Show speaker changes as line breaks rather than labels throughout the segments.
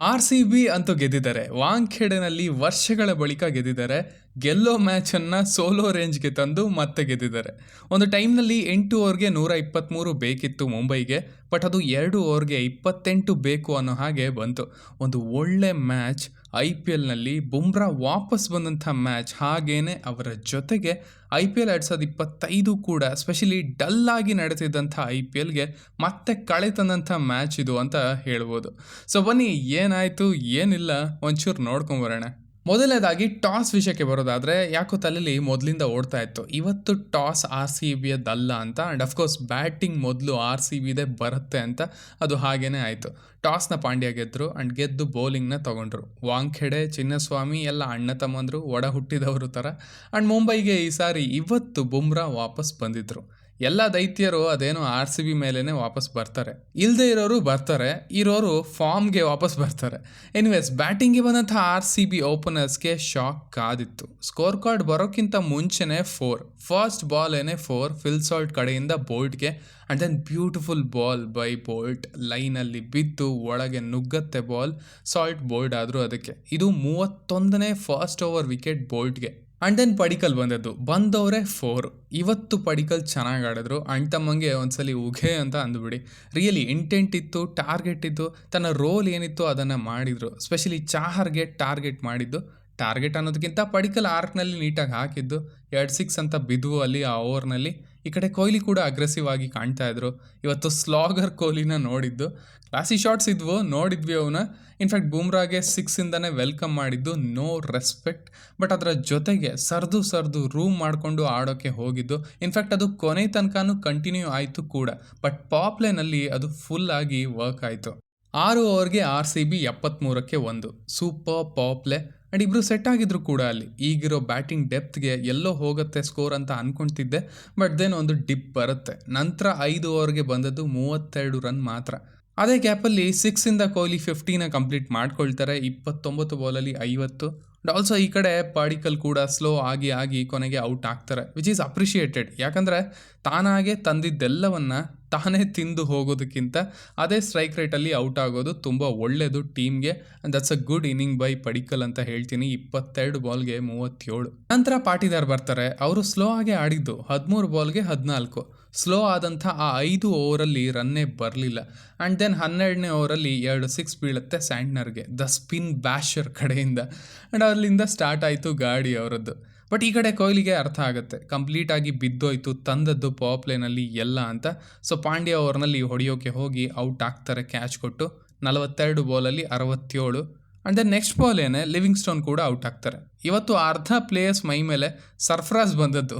R C B ಅಂತೂ ಗೆದ್ದಿದ್ದಾರೆ. ವಾಂಖೇಡೆನಲ್ಲಿ ವರ್ಷಗಳ ಬಳಿಕ ಗೆದ್ದಿದ್ದಾರೆ. ಗೆಲ್ಲೋ ಮ್ಯಾಚನ್ನು ಸೋಲೋ ರೇಂಜ್ಗೆ ತಂದು ಮತ್ತೆ ಗೆದ್ದಿದ್ದಾರೆ. ಒಂದು ಟೈಮ್ನಲ್ಲಿ ಎಂಟು ಓವರ್ಗೆ ನೂರ ಇಪ್ಪತ್ತ್ಮೂರು ಬೇಕಿತ್ತು ಮುಂಬೈಗೆ, ಬಟ್ ಅದು ಎರಡು ಓವರ್ಗೆ ಇಪ್ಪತ್ತೆಂಟು ಬೇಕು ಅನ್ನೋ ಹಾಗೆ ಬಂತು. ಒಂದು ಒಳ್ಳೆ ಮ್ಯಾಚ್ ಐ ಪಿ ಎಲ್ನಲ್ಲಿ ಬುಮ್ರಾ ವಾಪಸ್ ಬಂದಂಥ ಮ್ಯಾಚ್ ಹಾಗೇನೆ ಅವರ ಜೊತೆಗೆ ಐ ಪಿ ಎಲ್ ಎರಡು ಸಾವಿರದ ಇಪ್ಪತ್ತೈದು ಕೂಡ ಸ್ಪೆಷಲಿ ಡಲ್ ಆಗಿ ನಡೆತಿದ್ದಂಥ ಐ ಪಿ ಎಲ್ಗೆ ಮತ್ತೆ ಕಳೆ ತಂದಂಥ ಮ್ಯಾಚ್ ಇದು ಅಂತ ಹೇಳ್ಬೋದು. ಸೊ ಬನ್ನಿ, ಏನಾಯಿತು, ಏನಿಲ್ಲ, ಒಂಚೂರು ನೋಡ್ಕೊಂಬರೋಣ ಮೊದಲನೇದಾಗಿ ಟಾಸ್ ವಿಷಯಕ್ಕೆ ಬರೋದಾದರೆ ಯಾಕೋ ತಲೆಯಲ್ಲಿ ಮೊದಲಿಂದ ಓಡ್ತಾ ಇತ್ತು. ಇವತ್ತು ಟಾಸ್ ಆರ್ ಸಿ ಬಿಯದಲ್ಲ ಅಂತ ಆ್ಯಂಡ್ ಅಫ್ಕೋರ್ಸ್ ಬ್ಯಾಟಿಂಗ್ ಮೊದಲು ಆರ್ ಸಿ ಬಿದೇ ಬರುತ್ತೆ ಅಂತ ಅದು ಹಾಗೇ ಆಯಿತು. ಟಾಸ್ನ ಪಾಂಡ್ಯ ಗೆದ್ದರು ಆ್ಯಂಡ್ ಗೆದ್ದು ಬೌಲಿಂಗ್ನ ತೊಗೊಂಡ್ರು. ವಾಂಖೆಡೆ, ಚಿನ್ನಸ್ವಾಮಿ, ಎಲ್ಲ ಅಣ್ಣ ತಮ್ಮಂದರು ಒಡ ಹುಟ್ಟಿದವರು ಥರ ಆ್ಯಂಡ್ ಮುಂಬೈಗೆ ಈ ಸಾರಿ ಇವತ್ತು ಬುಮ್ರಾ ವಾಪಸ್ ಬಂದಿದ್ರು. ಎಲ್ಲ ದೈತ್ಯರು ಅದೇನೋ ಆರ್ ಸಿ ಬಿ ಮೇಲೇ ವಾಪಸ್ ಬರ್ತಾರೆ. ಇಲ್ಲದೆ ಇರೋರು ಬರ್ತಾರೆ, ಇರೋರು ಫಾರ್ಮ್ಗೆ ವಾಪಸ್ ಬರ್ತಾರೆ. ಎನಿವೇಸ್, ಬ್ಯಾಟಿಂಗ್ಗೆ ಬಂದಂಥ ಆರ್ ಸಿ ಬಿ ಓಪನರ್ಸ್ಗೆ ಶಾಕ್ ಕಾದಿತ್ತು. ಸ್ಕೋರ್ ಕಾರ್ಡ್ ಬರೋಕ್ಕಿಂತ ಮುಂಚೆನೇ ಫೋರ್, ಫಸ್ಟ್ ಬಾಲ್ ಏನೇ ಫೋರ್ ಫಿಲ್ಸಾಲ್ಟ್ ಕಡೆಯಿಂದ ಬೋಲ್ಟ್ಗೆ and then beautiful ball by Boult, ಲೈನಲ್ಲಿ ಬಿದ್ದು ಒಳಗೆ ನುಗ್ಗತ್ತೆ ಬಾಲ್, ಸಾಲ್ಟ್ ಬೋಲ್ಡ್ ಆದರೂ ಅದಕ್ಕೆ. ಇದು ಮೂವತ್ತೊಂದನೇ ಫಸ್ಟ್ ಓವರ್ ವಿಕೆಟ್ ಬೋಲ್ಟ್ಗೆ. ಆ್ಯಂಡ್ ದೆನ್ ಪಡಿಕಲ್ ಬಂದದ್ದು. ಬಂದವರೇ ಫೋರ್ ಇವತ್ತು ಪಡಿಕಲ್ ಚೆನ್ನಾಗಿ ಆಡಿದ್ರು. ಅಣ್ಣ ತಮ್ಮಂಗೆ ಒಂದ್ಸಲಿ ಉಘೆ ಅಂತ ಅಂದ್ಬಿಡಿ. ರಿಯಲಿ ಇಂಟೆಂಟ್ ಇತ್ತು ಟಾರ್ಗೆಟ್ ಇತ್ತು. ತನ್ನ ರೋಲ್ ಏನಿತ್ತು ಅದನ್ನು ಮಾಡಿದರು. ಸ್ಪೆಷಲಿ ಚಾಹರ್ಗೆ ಟಾರ್ಗೆಟ್ ಮಾಡಿದ್ದು. ಟಾರ್ಗೆಟ್ ಅನ್ನೋದಕ್ಕಿಂತ ಪಡಿಕಲ್ ಆರ್ಕ್ನಲ್ಲಿ ನೀಟಾಗಿ ಹಾಕಿದ್ದು. ಎರಡು ಸಿಕ್ಸ್ ಅಂತ ಬಿದ್ವು ಅಲ್ಲಿ ಆ ಓವರ್ನಲ್ಲಿ ಈ ಕಡೆ ಕೊಹ್ಲಿ ಕೂಡ ಅಗ್ರೆಸಿವ್ ಆಗಿ ಕಾಣ್ತಾ ಇದ್ರು. ಇವತ್ತು ಸ್ಲಾಗರ್ ಕೊಹ್ಲಿನ ನೋಡಿದ್ದು. ಕ್ಲಾಸಿ ಶಾಟ್ಸ್ ಇದ್ವು, ನೋಡಿದ್ವಿ ಅವನ್ನ ಇನ್ಫ್ಯಾಕ್ಟ್ ಬೂಮ್ರಾಗೆ ಸಿಕ್ಸಿಂದನೇ ವೆಲ್ಕಮ್ ಮಾಡಿದ್ದು. ನೋ ರೆಸ್ಪೆಕ್ಟ್ ಬಟ್ ಅದರ ಜೊತೆಗೆ ಸರ್ದು ಸರ್ದು ರೂಮ್ ಮಾಡಿಕೊಂಡು ಆಡೋಕ್ಕೆ ಹೋಗಿದ್ದು. ಇನ್ಫ್ಯಾಕ್ಟ್ ಅದು ಕೊನೆ ತನಕನೂ ಕಂಟಿನ್ಯೂ ಆಯಿತು ಕೂಡ. ಬಟ್ ಪಾಪ್ಲೇನಲ್ಲಿ ಅದು ಫುಲ್ ಆಗಿ ವರ್ಕ್ ಆಯಿತು. ಆರು ಓವರ್ಗೆ ಆರ್ ಸಿ ಬಿ ಎಪ್ಪತ್ತ್ಮೂರಕ್ಕೆ ಒಂದು. ಸೂಪರ್ ಪಾಪ್ಲೆ ಆ್ಯಂಡ್ ಇಬ್ಬರು ಸೆಟ್ ಆಗಿದ್ರು ಕೂಡ ಅಲ್ಲಿ. ಈಗಿರೋ ಬ್ಯಾಟಿಂಗ್ ಡೆಪ್ತ್ಗೆ ಎಲ್ಲೋ ಹೋಗುತ್ತೆ ಸ್ಕೋರ್ ಅಂತ ಅಂದ್ಕೊಳ್ತಿದ್ದೆ ಬಟ್ ದೆನ್ ಒಂದು ಡಿಪ್ ಬರುತ್ತೆ. ನಂತರ ಐದು ಓವರ್ಗೆ ಬಂದದ್ದು ಮೂವತ್ತೆರಡು ರನ್ ಮಾತ್ರ. ಅದೇ ಗ್ಯಾಪಲ್ಲಿ ಸಿಕ್ಸಿಂದ ಕೊಹ್ಲಿ ಫಿಫ್ಟೀನ ಕಂಪ್ಲೀಟ್ ಮಾಡ್ಕೊಳ್ತಾರೆ. ಇಪ್ಪತ್ತೊಂಬತ್ತು ಬಾಲಲ್ಲಿ ಐವತ್ತು. ಅಂಡ್ ಆಲ್ಸೋ ಈ ಕಡೆ ಪಾಡಿಕಲ್ ಕೂಡ ಸ್ಲೋ ಆಗಿ ಆಗಿ ಕೊನೆಗೆ ಔಟ್ ಆಗ್ತಾರೆ ವಿಚ್ ಈಸ್ ಅಪ್ರಿಷಿಯೇಟೆಡ್ ಯಾಕಂದರೆ ತಾನಾಗೆ ತಂದಿದ್ದೆಲ್ಲವನ್ನ ತಾನೇ ತಿಂದು ಹೋಗೋದಕ್ಕಿಂತ ಅದೇ ಸ್ಟ್ರೈಕ್ ರೇಟಲ್ಲಿ ಔಟ್ ಆಗೋದು ತುಂಬ ಒಳ್ಳೆಯದು ಟೀಮ್ಗೆ and that's a good inning by Padikkal ಅಂತ ಹೇಳ್ತೀನಿ. ಇಪ್ಪತ್ತೆರಡು ಬಾಲ್ಗೆ ಮೂವತ್ತೇಳು. ನಂತರ ಪಾಟಿದಾರ್ ಬರ್ತಾರೆ. ಅವರು ಸ್ಲೋ ಆಗಿ ಆಡಿದ್ದು ಹದಿಮೂರು ಬಾಲ್ಗೆ ಹದಿನಾಲ್ಕು. ಸ್ಲೋ ಆದಂಥ ಆ ಐದು ಓವರಲ್ಲಿ ರನ್ನೇ ಬರಲಿಲ್ಲ. ಆ್ಯಂಡ್ ದೆನ್ ಹನ್ನೆರಡನೇ ಓವರಲ್ಲಿ ಎರಡು ಸಿಕ್ಸ್ ಬೀಳುತ್ತೆ ಸ್ಯಾಂಡ್ನರ್ಗೆ. ದ ಸ್ಪಿನ್ ಬ್ಯಾಶರ್ ಕಡೆಯಿಂದ. ಆ್ಯಂಡ್ ಅಲ್ಲಿಂದ ಸ್ಟಾರ್ಟ್ ಆಯಿತು ಗಾಡಿ ಅವರದ್ದು. ಬಟ್ ಈ ಕಡೆ ಕೊಹ್ಲಿಗೆ ಅರ್ಥ ಆಗುತ್ತೆ. ಕಂಪ್ಲೀಟಾಗಿ ಬಿದ್ದೋಯ್ತು, ತಂದದ್ದು ಪಾಪ್ಲೇನಲ್ಲಿ ಪ್ಲೇನಲ್ಲಿ ಎಲ್ಲ ಅಂತ. ಸೊ ಪಾಂಡ್ಯ ಓವರ್ನಲ್ಲಿ ಹೊಡೆಯೋಕೆ ಹೋಗಿ ಔಟ್ ಆಗ್ತಾರೆ ಕ್ಯಾಚ್ ಕೊಟ್ಟು. ನಲವತ್ತೆರಡು ಬಾಲಲ್ಲಿ ಅರವತ್ತೇಳು. ಆ್ಯಂಡ್ ದೆನ್ ನೆಕ್ಸ್ಟ್ ಬಾಲ್ ಏನೇ ಲಿವಿಂಗ್ ಸ್ಟೋನ್ ಕೂಡ ಔಟ್ ಆಗ್ತಾರೆ. ಇವತ್ತು ಅರ್ಧ ಪ್ಲೇಯರ್ಸ್ ಮೈ ಮೇಲೆ ಸರ್ಫ್ರಾಜ್ ಬಂದದ್ದು.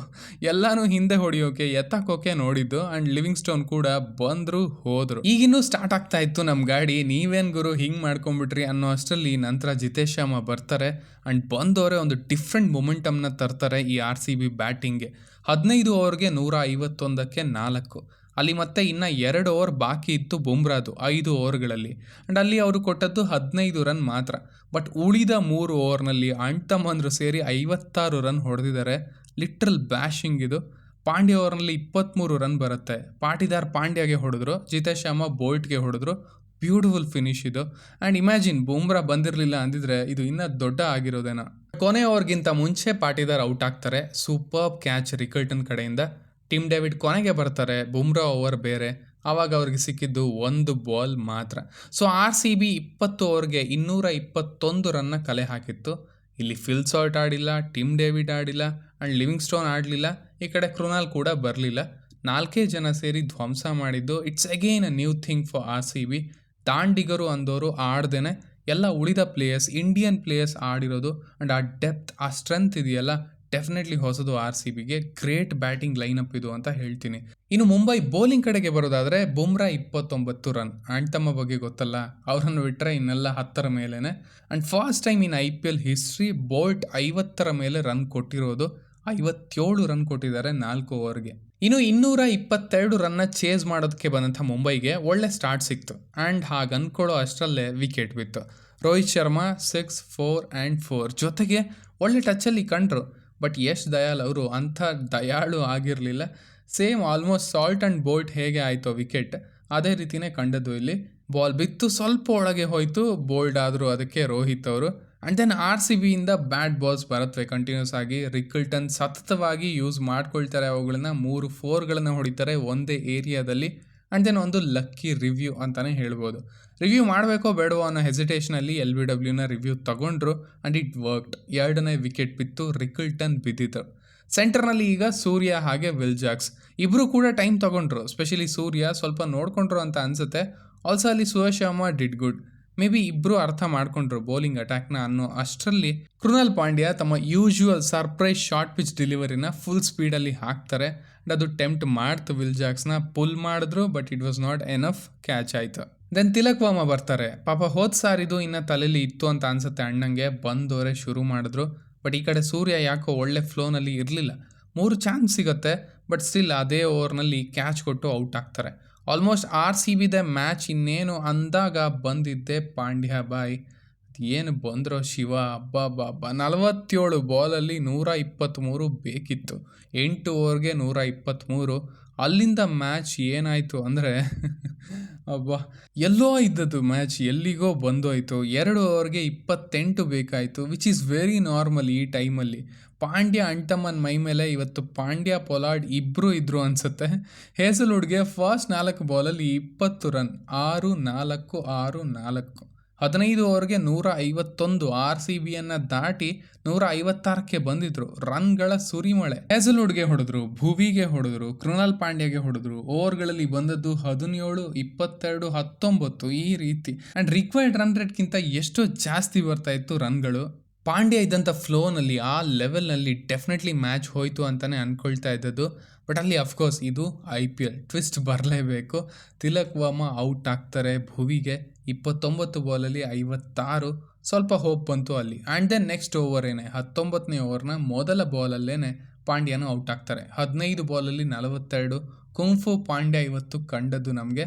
ಎಲ್ಲನೂ ಹಿಂದೆ ಹೊಡೆಯೋಕೆ, ಎತ್ತಾಕೋಕೆ ನೋಡಿದ್ದು ಆ್ಯಂಡ್ ಲಿವಿಂಗ್ ಸ್ಟೋನ್ ಕೂಡ ಬಂದರು ಹೋದರು. ಈಗಿನ್ನೂ ಸ್ಟಾರ್ಟ್ ಆಗ್ತಾ ಇತ್ತು ನಮ್ಮ ಗಾಡಿ. ನೀವೇನು ಗುರು ಹಿಂಗೆ ಮಾಡ್ಕೊಂಬಿಟ್ರಿ ಅನ್ನೋ ಅಷ್ಟರಲ್ಲಿ ನಂತರ ಜಿತೇಶ್ ಶರ್ಮಾ ಬರ್ತಾರೆ ಆ್ಯಂಡ್ ಬಂದವರೇ ಒಂದು ಡಿಫ್ರೆಂಟ್ ಮೊಮೆಂಟಮ್ನ ತರ್ತಾರೆ ಈ ಆರ್ ಸಿ ಬಿ ಬ್ಯಾಟಿಂಗ್ಗೆ ಹದಿನೈದು ಓವರ್ಗೆ ನೂರ ಐವತ್ತೊಂದಕ್ಕೆ ನಾಲ್ಕು. ಅಲ್ಲಿ ಮತ್ತೆ ಇನ್ನು ಎರಡು ಓವರ್ ಬಾಕಿ ಇತ್ತು ಬುಮ್ರಾದು, ಐದು ಓವರ್ಗಳಲ್ಲಿ. ಆ್ಯಂಡ್ ಅಲ್ಲಿ ಅವರು ಕೊಟ್ಟದ್ದು ಹದಿನೈದು ರನ್ ಮಾತ್ರ. ಬಟ್ ಉಳಿದ ಮೂರು ಓವರ್ನಲ್ಲಿ ಅಣ್ತಮ್ಮಂದ್ರು ಸೇರಿ ಐವತ್ತಾರು ರನ್ ಹೊಡೆದಿದ್ದಾರೆ. ಲಿಟ್ರಲ್ ಬ್ಯಾಶಿಂಗ್ ಇದು. ಪಾಂಡ್ಯ ಓವರ್ನಲ್ಲಿ ಇಪ್ಪತ್ತ್ಮೂರು ರನ್ ಬರುತ್ತೆ. ಪಾಟಿದಾರ್ ಪಾಂಡ್ಯಗೆ ಹೊಡೆದ್ರು, ಜಿತೇಶ್ ಶರ್ಮಾ ಬೋಲ್ಟ್ಗೆ ಹೊಡೆದ್ರು. ಬ್ಯೂಟಿಫುಲ್ ಫಿನಿಶ್ ಇದು. ಆ್ಯಂಡ್ ಇಮ್ಯಾಜಿನ್ ಬುಮ್ರಾ ಬಂದಿರಲಿಲ್ಲ ಅಂದಿದ್ರೆ ಇದು ಇನ್ನೂ ದೊಡ್ಡ ಆಗಿರೋದೇನೋ. ಕೊನೆ ಓವರ್ಗಿಂತ ಮುಂಚೆ ಪಾಟಿದಾರ್ ಔಟ್ ಆಗ್ತಾರೆ. ಸೂಪರ್ ಕ್ಯಾಚ್ ರಿಕಲ್ಟನ್ ಕಡೆಯಿಂದ. ಟಿಮ್ ಡೇವಿಡ್ ಕೊನೆಗೆ ಬರ್ತಾರೆ, ಬುಮ್ರಾ ಓವರ್ ಬೇರೆ. ಆವಾಗ ಅವ್ರಿಗೆ ಸಿಕ್ಕಿದ್ದು ಒಂದು ಬಾಲ್ ಮಾತ್ರ. ಸೊ ಆರ್ ಸಿ ಬಿ ಇಪ್ಪತ್ತು ಓವರ್ಗೆ ಇನ್ನೂರ ಇಪ್ಪತ್ತೊಂದು ರನ್ನ ಕಲೆ ಹಾಕಿತ್ತು. ಇಲ್ಲಿ ಫಿಲ್ ಸಾಲ್ಟ್ ಆಡಿಲ್ಲ ಟಿಮ್ ಡೇವಿಡ್ ಆಡಿಲ್ಲ ಆ್ಯಂಡ್ ಲಿವಿಂಗ್ ಸ್ಟೋನ್ ಆಡಲಿಲ್ಲ. ಈ ಕಡೆ ಕೃನಾಲ್ ಕೂಡ ಬರಲಿಲ್ಲ. ನಾಲ್ಕೇ ಜನ ಸೇರಿ ಧ್ವಂಸ ಮಾಡಿದ್ದು. It's again a new thing for R C B ದಾಂಡಿಗರು ಅಂದವರು ಆಡ್ದೇನೆ. ಎಲ್ಲ ಉಳಿದ ಪ್ಲೇಯರ್ಸ್ ಇಂಡಿಯನ್ ಪ್ಲೇಯರ್ಸ್ ಆಡಿರೋದು. ಆ್ಯಂಡ್ ಆ ಡೆಪ್ತ್ ಆ ಸ್ಟ್ರೆಂತ್ ಇದೆಯಲ್ಲ ಡೆಫಿನೆಟ್ಲಿ ಹೊಸದು ಆರ್ ಸಿ ಬಿಗೆ ಗ್ರೇಟ್ ಬ್ಯಾಟಿಂಗ್ ಲೈನಪ್ ಇದು ಅಂತ ಹೇಳ್ತೀನಿ. ಇನ್ನು ಮುಂಬೈ ಬೌಲಿಂಗ್ ಕಡೆಗೆ ಬರೋದಾದರೆ ಬುಮ್ರಾ ಇಪ್ಪತ್ತೊಂಬತ್ತು ರನ್ ಆ್ಯಂಡ್ ತಮ್ಮ ಬಗ್ಗೆ ಗೊತ್ತಲ್ಲ, ಅವರನ್ನು ಬಿಟ್ಟರೆ ಇನ್ನೆಲ್ಲ ಹತ್ತರ ಮೇಲೇ and first time in I P L history Boult ಐವತ್ತರ ಮೇಲೆ ರನ್ ಕೊಟ್ಟಿರೋದು. ಐವತ್ತೇಳು ರನ್ ಕೊಟ್ಟಿದ್ದಾರೆ ನಾಲ್ಕು ಓವರ್ಗೆ ಇನ್ನು ಇನ್ನೂರ ಇಪ್ಪತ್ತೆರಡು ರನ್ನ ಚೇಸ್ ಮಾಡೋದಕ್ಕೆ ಬಂದಂಥ ಮುಂಬೈಗೆ ಒಳ್ಳೆ ಸ್ಟಾರ್ಟ್ ಸಿಕ್ತು. ಆ್ಯಂಡ್ ಹಾಗೆ ಅಂದ್ಕೊಳ್ಳೋ ಅಷ್ಟರಲ್ಲೇ ವಿಕೆಟ್ ಬಿತ್ತು. Rohit Sharma six four and four ಜೊತೆಗೆ ಒಳ್ಳೆ ಟಚ್ಚಲ್ಲಿ ಕಂಡ್ರು. ಬಟ್ ಯಶ್ ದಯಾಲ್ ಅವರು ಅಂಥ ದಯಾಳು ಆಗಿರಲಿಲ್ಲ. Same almost Salt and Boult ಹೇಗೆ ಆಯಿತು ವಿಕೆಟ್ ಅದೇ ರೀತಿಯೇ ಕಂಡದ್ದು ಇಲ್ಲಿ. ಬಾಲ್ ಬಿತ್ತು, ಸ್ವಲ್ಪ ಒಳಗೆ ಹೋಯಿತು ಬೋಲ್ಡ್ ಆದರೂ ಅದಕ್ಕೆ ರೋಹಿತ್ ಅವರು. ಆ್ಯಂಡ್ ದೆನ್ ಆರ್ ಸಿ ಬಿಯಿಂದ ಬ್ಯಾಟ್ ಬಾಲ್ಸ್ ಬರುತ್ತವೆ ಕಂಟಿನ್ಯೂಸ್ ಆಗಿ. ರಿಕಲ್ಟನ್ ಸತತವಾಗಿ ಯೂಸ್ ಮಾಡ್ಕೊಳ್ತಾರೆ ಅವುಗಳನ್ನ. ಮೂರು ಫೋರ್ಗಳನ್ನು ಹೊಡಿತಾರೆ ಒಂದೇ ಏರಿಯಾದಲ್ಲಿ ಆ್ಯಂಡ್ ದೆನ್ ಒಂದು ಲಕ್ಕಿ ರಿವ್ಯೂ ಅಂತಲೇ ಹೇಳ್ಬೋದು. ರಿವ್ಯೂ ಮಾಡಬೇಕೋ ಬೇಡವೋ ಅನ್ನೋ ಹೆಸಿಟೇಷನಲ್ಲಿ ಎಲ್ ಬಿ ಡಬ್ಲ್ಯೂನ ರಿವ್ಯೂ ತಗೊಂಡ್ರು ಆ್ಯಂಡ್ ಇಟ್ ವರ್ಕ್ಡ್ ಎರಡನೇ ವಿಕೆಟ್ ಬಿತ್ತು ರಿಕಲ್ಟನ್ ಬಿದ್ದಿತ್ತು ಸೆಂಟರ್ನಲ್ಲಿ ಈಗ ಸೂರ್ಯ ಹಾಗೆ ವಿಲ್ ಜಾಕ್ಸ್ ಇಬ್ಬರು ಕೂಡ ಟೈಮ್ ತಗೊಂಡ್ರು. ಸ್ಪೆಷಲಿ ಸೂರ್ಯ ಸ್ವಲ್ಪ ನೋಡ್ಕೊಂಡ್ರು ಅಂತ ಅನ್ಸುತ್ತೆ. ಆಲ್ಸೋ ಅಲ್ಲಿ Suyash Sharma did good maybe ಇಬ್ಬರು ಅರ್ಥ ಮಾಡ್ಕೊಂಡ್ರು ಬೌಲಿಂಗ್ ಅಟ್ಯಾಕ್ನ ಅನ್ನೋ ಅಷ್ಟರಲ್ಲಿ ಕೃಣಾಲ್ ಪಾಂಡ್ಯ ತಮ್ಮ ಯೂಶುವಲ್ ಸರ್ಪ್ರೈಸ್ ಶಾರ್ಟ್ ಪಿಚ್ ಡೆಲಿವರಿನ ಫುಲ್ ಸ್ಪೀಡಲ್ಲಿ ಹಾಕ್ತಾರೆ. ಅಂಡ್ ಅದು ಟೆಂಪ್ಟ್ ಮಾಡ್ತು ವಿಲ್ ಜಾಕ್ಸ್ನ ಪುಲ್ ಮಾಡಿದ್ರು but it was not enough catch ಆಯ್ತು. ದೆನ್ ತಿಲಕ್ ವಾಮ ಬರ್ತಾರೆ. ಪಾಪ ಹೋದ್ ಸಾರಿದು ಇನ್ನ ತಲೆಯಲ್ಲಿ ಇತ್ತು ಅಂತ ಅನ್ಸುತ್ತೆ ಅಣ್ಣಂಗೆ. ಬಂದವರೇ ಶುರು ಮಾಡಿದ್ರು. ಬಟ್ ಈ ಕಡೆ ಸೂರ್ಯ ಯಾಕೋ ಒಳ್ಳೆ ಫ್ಲೋನಲ್ಲಿ ಇರಲಿಲ್ಲ. ಮೂರು ಚಾನ್ಸ್ ಸಿಗುತ್ತೆ ಬಟ್ ಸ್ಟಿಲ್ ಅದೇ ಓವರ್ನಲ್ಲಿ ಕ್ಯಾಚ್ ಕೊಟ್ಟು ಔಟ್ ಆಗ್ತಾರೆ. ಆಲ್ಮೋಸ್ಟ್ ಆರ್ ಸಿ ಬಿದೆ ಮ್ಯಾಚ್ ಇನ್ನೇನು ಅಂದಾಗ ಬಂದಿದ್ದೆ ಪಾಂಡ್ಯ ಬಾಯ್. ಏನು ಬಂದ್ರೋ ಶಿವ ಹಬ್ಬ ಹಬ್ಬ ನಲವತ್ತೇಳು ಬಾಲಲ್ಲಿ ನೂರ ಇಪ್ಪತ್ತ್ಮೂರು ಬೇಕಿತ್ತು. ಎಂಟು ಓವರ್ಗೆ ನೂರ ಇಪ್ಪತ್ತ್ಮೂರು ಅಲ್ಲಿಂದ ಮ್ಯಾಚ್ ಏನಾಯಿತು ಅಂದರೆ, ಅಬ್ಬಾ, ಎಲ್ಲೋ ಇದ್ದದ್ದು ಮ್ಯಾಚ್, ಎಲ್ಲಿಗೋ ಬಂದೋಯ್ತು. ಎರಡು ಓವರ್ಗೆ ಇಪ್ಪತ್ತೆಂಟು ಬೇಕಾಯಿತು ವಿಚ್ ಈಸ್ ವೆರಿ ನಾರ್ಮಲ್ ಈ ಟೈಮಲ್ಲಿ. ಪಾಂಡ್ಯ ಅಂಟಮ್ಮನ್ ಮೈ ಮೇಲೆ, ಇವತ್ತು ಪಾಂಡ್ಯ, ಪೊಲಾಡ್ ಇಬ್ಬರು ಇದ್ರು ಅನಿಸುತ್ತೆ. ಹೇಸಲ್ವುಡ್ಗೆ ಫಸ್ಟ್ ನಾಲ್ಕು ಬಾಲಲ್ಲಿ ಇಪ್ಪತ್ತು ರನ್, ಆರು ನಾಲ್ಕು ಆರು ನಾಲ್ಕು. ಹದಿನೈದು ಓವರ್ಗೆ ನೂರ ಐವತ್ತೊಂದು ಆರ್ ಸಿ ಬಿಯನ್ನು ದಾಟಿ ನೂರ ಐವತ್ತಾರಕ್ಕೆ ಬಂದಿದ್ರು. ರನ್ಗಳ ಸುರಿಮಳೆ. ಹೆಸಲ್ವುಡ್ಗೆ ಹೊಡೆದ್ರು, ಭುವಿಗೆ ಹೊಡೆದ್ರು, ಕೃಣಾಲ್ ಪಾಂಡ್ಯಗೆ ಹೊಡೆದ್ರು, ಓವರ್ಗಳಲ್ಲಿ ಬಂದದ್ದು ಹದಿನೇಳು, ಇಪ್ಪತ್ತೆರಡು, ಹತ್ತೊಂಬತ್ತು ಈ ರೀತಿ. ಆ್ಯಂಡ್ ರಿಕ್ವೈರ್ಡ್ ರನ್ ರೇಟ್ಗಿಂತ ಎಷ್ಟೋ ಜಾಸ್ತಿ ಬರ್ತಾ ಇತ್ತು ರನ್ಗಳು. ಪಾಂಡ್ಯ ಇದ್ದಂಥ ಫ್ಲೋನಲ್ಲಿ, ಆ ಲೆವೆಲ್ನಲ್ಲಿ ಡೆಫಿನೆಟ್ಲಿ ಮ್ಯಾಚ್ ಹೋಯಿತು ಅಂತಲೇ ಅಂದ್ಕೊಳ್ತಾ ಇದ್ದದ್ದು. ಬಟ್ ಅಲ್ಲಿ ಅಫ್ಕೋರ್ಸ್ ಇದು ಐ ಪಿ ಎಲ್. ಟ್ವಿಸ್ಟ್ ಬರಲೇಬೇಕು. ತಿಲಕ್ ವಾಮ ಔಟ್ ಆಗ್ತಾರೆ ಭುವಿಗೆ. ಇಪ್ಪತ್ತೊಂಬತ್ತು ಬಾಲಲ್ಲಿ ಐವತ್ತಾರು ಸ್ವಲ್ಪ ಹೋಪ್ ಬಂತು ಅಲ್ಲಿ. ಆ್ಯಂಡ್ ದೆನ್ ನೆಕ್ಸ್ಟ್ ಓವರೇನೆ ಹತ್ತೊಂಬತ್ತನೇ ಓವರ್ನ ಮೊದಲ ಬಾಲಲ್ಲೇ ಪಾಂಡ್ಯನು ಔಟ್ ಆಗ್ತಾರೆ. ಹದಿನೈದು ಬಾಲಲ್ಲಿ ನಲವತ್ತೆರಡು ಕುಂಫು ಪಾಂಡ್ಯ ಇವತ್ತು ಕಂಡದ್ದು ನಮಗೆ.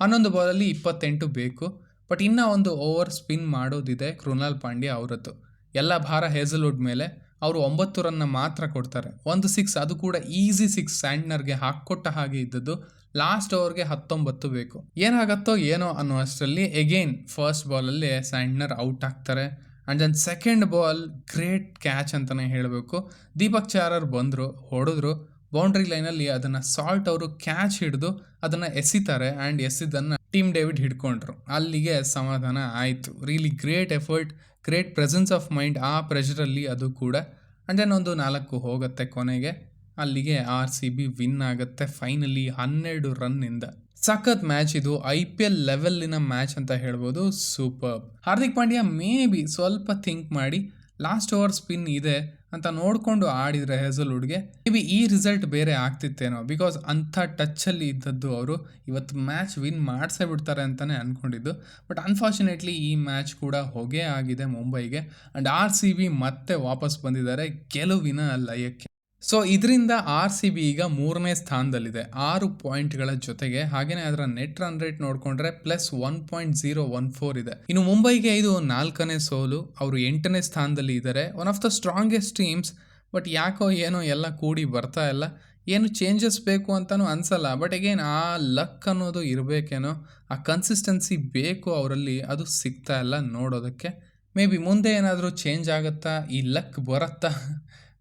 ಹನ್ನೊಂದು ಬಾಲಲ್ಲಿ ಇಪ್ಪತ್ತೆಂಟು ಬೇಕು. ಬಟ್ ಇನ್ನೂ ಒಂದು ಓವರ್ ಸ್ಪಿನ್ ಮಾಡೋದಿದೆ ಕೃಣಾಲ್ ಪಾಂಡ್ಯ ಅವರದ್ದು. ಎಲ್ಲ ಭಾರ ಹೇಸಲ್ವುಡ್ ಮೇಲೆ. ಅವರು ಒಂಬತ್ತು ರನ್ನ ಮಾತ್ರ ಕೊಡ್ತಾರೆ. ಒಂದು ಸಿಕ್ಸ್ ಅದು ಕೂಡ ಈಸಿ ಸಿಕ್ಸ್ ಸ್ಯಾಂಡ್ನರ್ಗೆ ಹಾಕ್ಕೊಟ್ಟ ಹಾಗೆ ಇದ್ದದ್ದು. ಲಾಸ್ಟ್ ಓವರ್ಗೆ ಹತ್ತೊಂಬತ್ತು ಬೇಕು. ಏನಾಗತ್ತೋ ಏನೋ ಅನ್ನೋ ಅಷ್ಟರಲ್ಲಿ ಎಗೇನ್ ಫಸ್ಟ್ ಬಾಲಲ್ಲಿ ಸ್ಯಾಂಡ್ನರ್ ಔಟ್ ಆಗ್ತಾರೆ. And then second ball great catch ಅಂತಲೇ ಹೇಳಬೇಕು. ದೀಪಕ್ ಚಾರರ್ ಬಂದರು, ಹೊಡೆದ್ರು. ಬೌಂಡ್ರಿ ಲೈನಲ್ಲಿ ಅದನ್ನು ಸಾಲ್ಟ್ ಅವರು ಕ್ಯಾಚ್ ಹಿಡಿದು ಅದನ್ನು ಎಸಿತಾರೆ. ಆ್ಯಂಡ್ ಎಸಿದ್ದನ್ನು ಟೀಮ್ ಡೇವಿಡ್ ಹಿಡ್ಕೊಂಡ್ರು. ಅಲ್ಲಿಗೆ ಸಮಾಧಾನ ಆಯಿತು. Really great effort great presence of mind ಆ ಪ್ರೆಷರಲ್ಲಿ ಅದು ಕೂಡ. ಆ್ಯಂಡ್ ದೆನ್ ಒಂದು ನಾಲ್ಕು ಹೋಗುತ್ತೆ ಕೊನೆಗೆ. ಅಲ್ಲಿಗೆ ಆರ್ ಸಿ ಬಿ ವಿನ್ ಆಗುತ್ತೆ ಫೈನಲಿ ಹನ್ನೆರಡು ರನ್ನಿಂದ. ಸಖತ್ ಮ್ಯಾಚ್ ಇದು, ಐ ಪಿ ಎಲ್ ಲೆವೆಲ್ಲಿನ ಮ್ಯಾಚ್ ಅಂತ ಹೇಳ್ಬೋದು, super. Hardik Pandya maybe ಸ್ವಲ್ಪ ಥಿಂಕ್ ಮಾಡಿ, ಲಾಸ್ಟ್ ಓವರ್ ಸ್ಪಿನ್ ಇದೆ ಅಂತ ನೋಡಿಕೊಂಡು ಆಡಿದರೆ ಹೆಸಲ್ವುಡ್ಗೆ, ಮೇ ಬಿ ಈ ರಿಸಲ್ಟ್ ಬೇರೆ ಆಗ್ತಿತ್ತೇನೋ, ಬಿಕಾಸ್ ಅಂಥ ಟಚ್ಚಲ್ಲಿ ಇದ್ದದ್ದು ಅವರು, ಇವತ್ತು ಮ್ಯಾಚ್ ವಿನ್ ಮಾಡಿಸೇ ಬಿಡ್ತಾರೆ ಅಂತಲೇ ಅಂದ್ಕೊಂಡಿದ್ದು ಬಟ್ ಅನ್ಫಾರ್ಚುನೇಟ್ಲಿ ಈ ಮ್ಯಾಚ್ ಕೂಡ ಹೊಗೆ ಆಗಿದೆ ಮುಂಬೈಗೆ. ಆ್ಯಂಡ್ ಆರ್ ಸಿ ಬಿ ಮತ್ತೆ ವಾಪಸ್ ಬಂದಿದ್ದಾರೆ, ಗೆಲುವಿನ ಲಯಕ್ಕೆ. ಸೊ ಇದರಿಂದ ಆರ್ ಸಿ ಬಿ ಈಗ ಮೂರನೇ ಸ್ಥಾನದಲ್ಲಿದೆ. ಆರು ಪಾಯಿಂಟ್ಗಳ ಜೊತೆಗೆ ಹಾಗೆಯೇ ಅದರ ನೆಟ್ ರನ್ ರೇಟ್ ನೋಡಿಕೊಂಡ್ರೆ plus one point zero one four ಇದೆ. ಇನ್ನು ಮುಂಬೈಗೆ ಇದು ನಾಲ್ಕನೇ ಸೋಲು. ಅವರು ಎಂಟನೇ ಸ್ಥಾನದಲ್ಲಿ ಇದ್ದಾರೆ. One of the strongest teams but ಯಾಕೋ ಏನೋ ಎಲ್ಲ ಕೂಡಿ ಬರ್ತಾ ಇಲ್ಲ. ಏನು ಚೇಂಜಸ್ ಬೇಕು ಅಂತಲೂ ಅನಿಸಲ್ಲ. ಬಟ್ ಅಗೇನ್ ಆ ಲಕ್ ಅನ್ನೋದು ಇರಬೇಕೇನೋ, ಆ ಕನ್ಸಿಸ್ಟೆನ್ಸಿ ಬೇಕು ಅವರಲ್ಲಿ, ಅದು ಸಿಗ್ತಾ ಇಲ್ಲ ನೋಡೋದಕ್ಕೆ. ಮೇ ಬಿ ಮುಂದೆ ಏನಾದರೂ ಚೇಂಜ್ ಆಗುತ್ತಾ? ಈ ಲಕ್ ಬರುತ್ತಾ?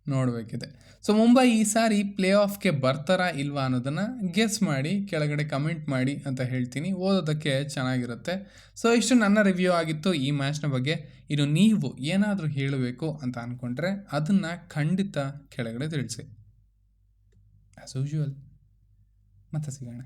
ನೋಡಬೇಕಿದೆ. ಸೊ ಮುಂಬೈ ಈ ಸಾರಿ ಪ್ಲೇ ಆಫ್ಗೆ ಬರ್ತಾರಾ ಇಲ್ವಾ ಅನ್ನೋದನ್ನು ಗೆಸ್ ಮಾಡಿ, ಕೆಳಗಡೆ ಕಮೆಂಟ್ ಮಾಡಿ ಅಂತ ಹೇಳ್ತೀನಿ. ಓದೋದಕ್ಕೆ ಚೆನ್ನಾಗಿರುತ್ತೆ. ಸೊ ಇಷ್ಟು ನನ್ನ ರಿವ್ಯೂ ಆಗಿತ್ತು ಈ ಮ್ಯಾಚ್ನ ಬಗ್ಗೆ. ಇನ್ನು ನೀವು ಏನಾದರೂ ಹೇಳಬೇಕು ಅಂತ ಅಂದ್ಕೊಂಡ್ರೆ ಅದನ್ನು ಖಂಡಿತ ಕೆಳಗಡೆ ತಿಳಿಸಿ. ಆ್ಯಸ್ ಯೂಶುವಲ್ ಮತ್ತೆ ಸಿಗೋಣ.